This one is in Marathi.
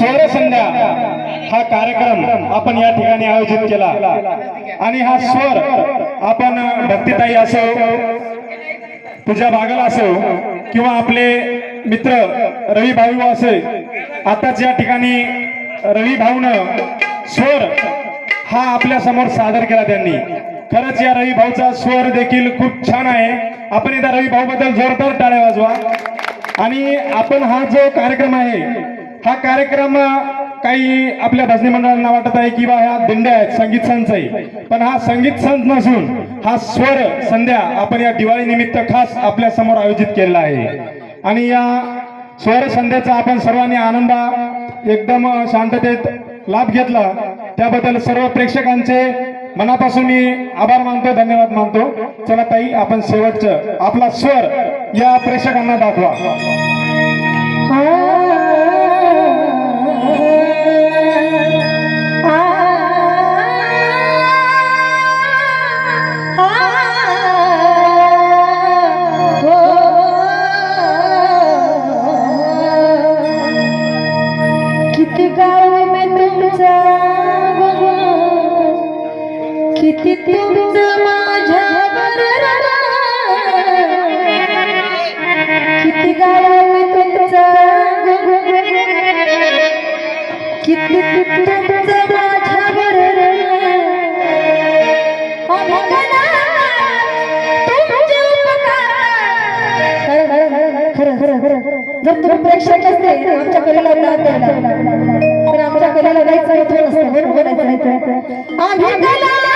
स्वर संध्या हा कार्यक्रम आपण या ठिकाणी आयोजित केला. आणि हा स्वर आपण भक्तीताई असो पूजा बागल असो किंवा आपले मित्र रवी भाऊ असे आताच या ठिकाणी रवी भाऊनं स्वर हा आपल्यासमोर सादर केला त्यांनी. खरंच या रवी भाऊचा स्वर देखील खूप छान आहे. आपण एकदा रवी भाऊ बद्दल जोरदार टाळ्या वाजवा. आणि आपण हा जो कार्यक्रम आहे हा कार्यक्रम काही आपल्या भजनी मंडळांना वाटत आहे की बा ह्या दिंड्या आहेत संगीत संच आहे. पण हा संगीत संच नसून हा स्वर संध्या आपण या दिवाळी निमित्त खास आपल्यासमोर आयोजित केलेला आहे. आणि या स्वर संध्याचा आपण सर्वांनी आनंदा एकदम शांततेत लाभ घेतला. त्याबद्दल सर्व प्रेक्षकांचे मनापासून मी आभार मानतो धन्यवाद मानतो. चला ताई आपण शेवटचं आपला स्वर या प्रेक्षकांना दाखवा. किती गाव तुमचा किती तुमचं माझ्या किती गाव में तुमचा किती तुमचं माझ्या खरं खरं खरं. जर तुम्ही प्रेक्षक असते आमच्या कलेला दाद द्यायला तर आमच्या कलेला जायचं होत नसतं बरोबर आहे. आम्ही कला